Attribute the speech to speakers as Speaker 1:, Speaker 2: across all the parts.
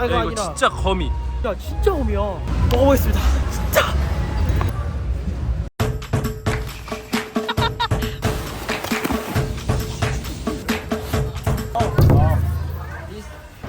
Speaker 1: 아
Speaker 2: 야, 이거
Speaker 1: 아니라.
Speaker 2: 진짜 거미.
Speaker 1: 야 진짜 곰이야. 먹어보겠습니다. 진짜.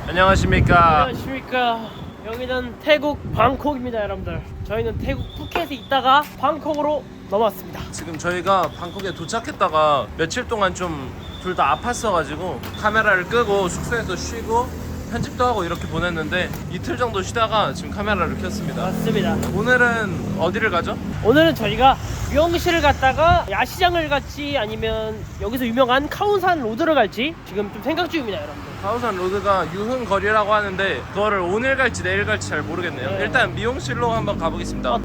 Speaker 2: 안녕하십니까.
Speaker 1: 안녕하십니까. 여기는 태국 방콕입니다 여러분들. 저희는 태국 푸켓에 있다가 방콕으로 넘어왔습니다.
Speaker 2: 지금 저희가 방콕에 도착했다가 며칠 동안 좀 둘 다 아팠어가지고 카메라를 끄고 숙소에서 쉬고 편집도 하고 이렇게 보냈는데 이틀 정도 쉬다가 지금 카메라를 켰습니다.
Speaker 1: 맞습니다
Speaker 2: 오늘은 어디를 가죠?
Speaker 1: 오늘은 저희가 미용실을 갔다가 야시장을 갈지 아니면 여기서 유명한 카운산 로드를 갈지 지금 좀 생각 중입니다 여러분들
Speaker 2: 카오산 로드가 유흥 거리라고 하는데 그거를 오늘 갈지 내일 갈지 잘 모르겠네요.
Speaker 1: 네.
Speaker 2: 일단 미용실로 한번 가보겠습니다.
Speaker 1: 어.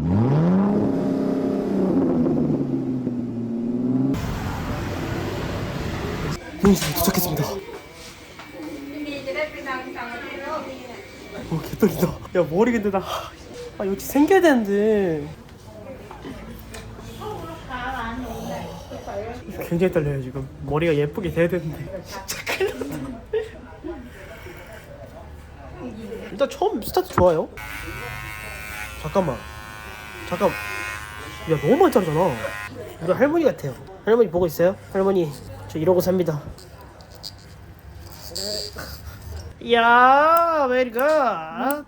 Speaker 1: 미용실에 도착했습니다 어 개떨리다. 야 머리 근데 나 아 여기 생겨야 되는데. 굉장히 떨려요 지금. 머리가 예쁘게 돼야 되는데. 진짜 큰일 났다 일단 처음 스타트 좋아요. 잠깐만. 잠깐. 야 너무 많이 자르잖아. 우리 할머니 같아요. 할머니 보고 있어요? 할머니 저 이러고 삽니다. 이 야 메리가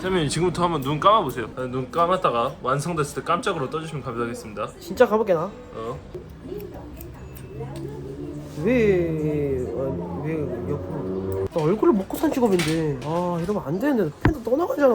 Speaker 2: 선생님 지금부터 한번 눈 감아보세요. 눈 감았다가 완성됐을 때 깜짝으로 떠주시면 감사하겠습니다.
Speaker 1: 진짜 가볼게 나
Speaker 2: 어.
Speaker 1: 왜, 아, 왜 옆으로 나 얼굴을 먹고 산 직업인데 아 이러면 안 되는데 떠나가잖아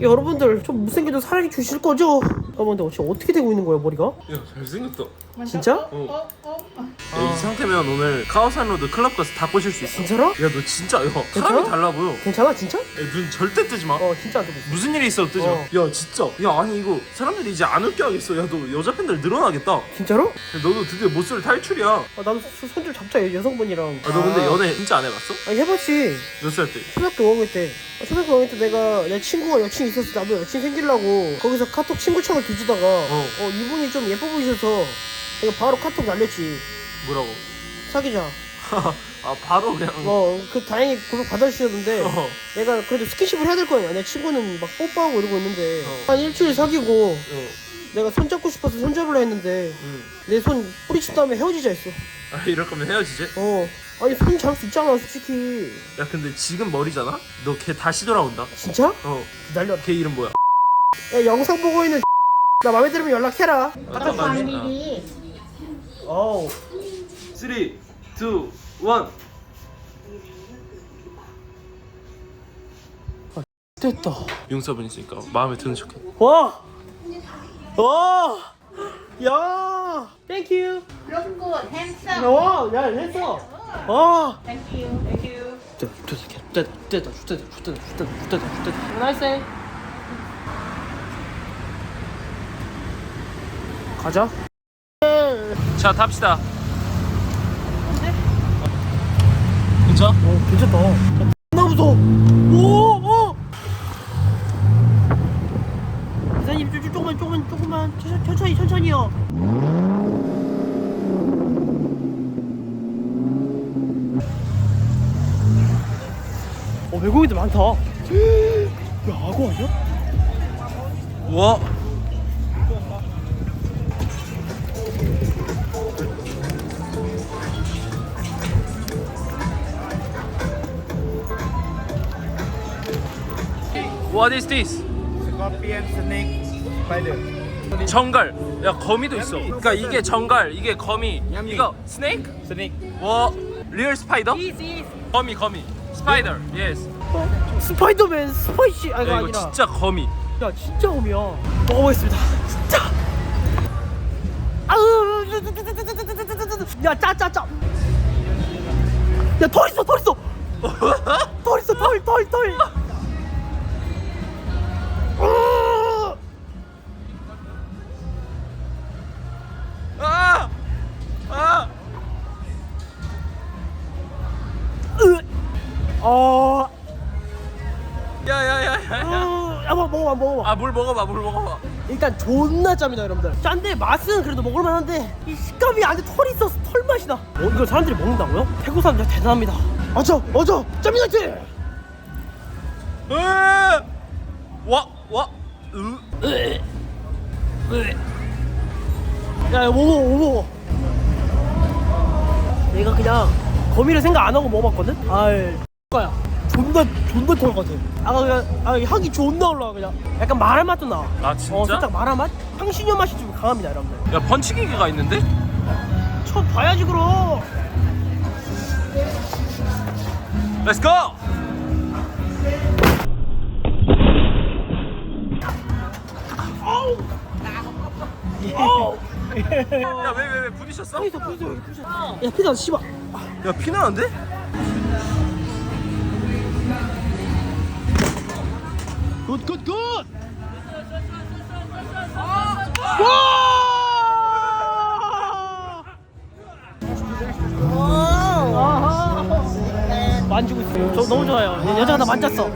Speaker 1: 여러분들 좀 못생겨도 사랑해 주실 거죠? 여러분들 지금 어떻게 되고 있는 거야 머리가?
Speaker 2: 야 잘생겼다.
Speaker 1: 진짜?
Speaker 2: 어. 야, 이 상태면 오늘 카오산 로드 클럽 가서 다 꼬실 수 있어.
Speaker 1: 진짜로?
Speaker 2: 야 너 진짜 야
Speaker 1: 괜찮아?
Speaker 2: 사람이 달라 보여. 야,
Speaker 1: 괜찮아 진짜?
Speaker 2: 눈 절대 뜨지 마.
Speaker 1: 어 진짜 안 되고 있어
Speaker 2: 무슨 일이 있어도 뜨지 마.
Speaker 1: 어.
Speaker 2: 야 진짜. 야 아니 이거 사람들이 이제 안 웃게 하겠어. 야 너 여자 팬들 늘어나겠다. 야,
Speaker 1: 진짜로?
Speaker 2: 너도 드디어 모쏠 탈출이야. 아,
Speaker 1: 아, 나도 손- 손좀 잡자 여성분이랑
Speaker 2: 너 근데 연애 진짜 안 해봤어?
Speaker 1: 아니 해봤지
Speaker 2: 몇 살 때?
Speaker 1: 초등학교 5학년 때 아, 초등학교 5학년 때 내가 내 친구가 여친 있었어 나도 여친 생기려고 거기서 카톡 친구창을 뒤지다가
Speaker 2: 어.
Speaker 1: 어 이분이 좀 예뻐 보이셔서 내가 바로 카톡 날렸지
Speaker 2: 뭐라고?
Speaker 1: 사귀자
Speaker 2: 아 바로 그냥.
Speaker 1: 어 그 다행히 고백 받아주셨는데
Speaker 2: 어.
Speaker 1: 내가 그래도 스킨십을 해야 될 거 아니야 내 친구는 막 뽀뽀하고 이러고 있는데
Speaker 2: 어.
Speaker 1: 한 일주일 사귀고
Speaker 2: 어.
Speaker 1: 내가 손 잡고 싶어서 손 잡으려 했는데
Speaker 2: 응.
Speaker 1: 내 손 뿌리친 다음에 헤어지자 했어
Speaker 2: 아 이럴 거면 헤어지지?
Speaker 1: 어 아니 손 잡을 수 있잖아 솔직히
Speaker 2: 야 근데 지금 머리잖아? 너 걔 다시 돌아온다.
Speaker 1: 진짜?
Speaker 2: 어.
Speaker 1: 날려라
Speaker 2: 걔 이름 뭐야?
Speaker 1: 야 영상 보고 있는 나 마음에 들으면 연락해라
Speaker 2: 아까
Speaker 3: family.
Speaker 1: 어우
Speaker 2: 3, 2, 1
Speaker 1: 됐다
Speaker 2: 용서분이니까 마음에 드는 척해
Speaker 1: 와! 와! 야! 땡큐!
Speaker 3: Look good, handsome.
Speaker 1: 와! 야 됐어! 와!
Speaker 3: Thank you. Thank you.
Speaker 1: 됐다 됐다 됐다 나이스 가자
Speaker 2: 자 탑시다 괜찮아?
Speaker 1: 어 괜찮다 나 무서워 오! 오! 기사님 좀 조금만 조금만 조금만 천천히 천천히 천천히요 어 외국인들 많다 야 악어 아니야?
Speaker 2: 와 What is this?
Speaker 4: Scorpion, snake.
Speaker 2: 정갈. 야 거미도 있어. 그러니까 이게 정갈, 이게 거미. 이거 스네이크?
Speaker 4: Snake.
Speaker 2: 와 리얼 스파이더? 거미 거미. 스파이더. 예스.
Speaker 1: 어? 스파이더맨 스파이시 아 이거
Speaker 2: 야 이거
Speaker 1: 아니라
Speaker 2: 진짜 거미.
Speaker 1: 야 진짜 홈이야 먹어보겠습니다 진짜 아우 야 짜짜짜 야털 있어 털 있어 털 있어 털털털
Speaker 2: 야야야야.
Speaker 1: 어, 야, 먹어, 먹어봐, 먹어봐.
Speaker 2: 아물 먹어봐 물 먹어봐.
Speaker 1: 일단 존나 짭니다, 여러분들. 짠데 맛은 그래도 먹을만한데 이 식감이 안에 털이 있어서 털 맛이 나. 어, 이걸 사람들이 먹는다고요? 태국 사람들 대단합니다. 맞아, 맞아, 짭니다, 지
Speaker 2: 와와 으.
Speaker 1: 야, 이거 뭐 먹어, 뭐 먹어. 내가 그냥 거미를 생각 안 하고 먹어봤거든? 아이, X야. 존나, 존나 털 같아. 아까 그냥, 아, 향이 존나 올라와, 그냥. 약간 마라 맛도 나.
Speaker 2: 아, 진짜?
Speaker 1: 어, 살짝 마라 맛? 향신료 맛이 좀 강합니다, 여러분들.
Speaker 2: 야 펀치기계가 있는데?
Speaker 1: 쳐 봐야지, 그럼.
Speaker 2: Let's go! 야왜 왜 왜 부딪혔어?
Speaker 1: 피자, 피자, 여기 피자. 야, 피자, 씨발.
Speaker 2: 야 피나는데?
Speaker 1: 굿, 굿, 굿! 와! 만지고 있어요. 저 너무 좋아요. 여자가 나 만졌어.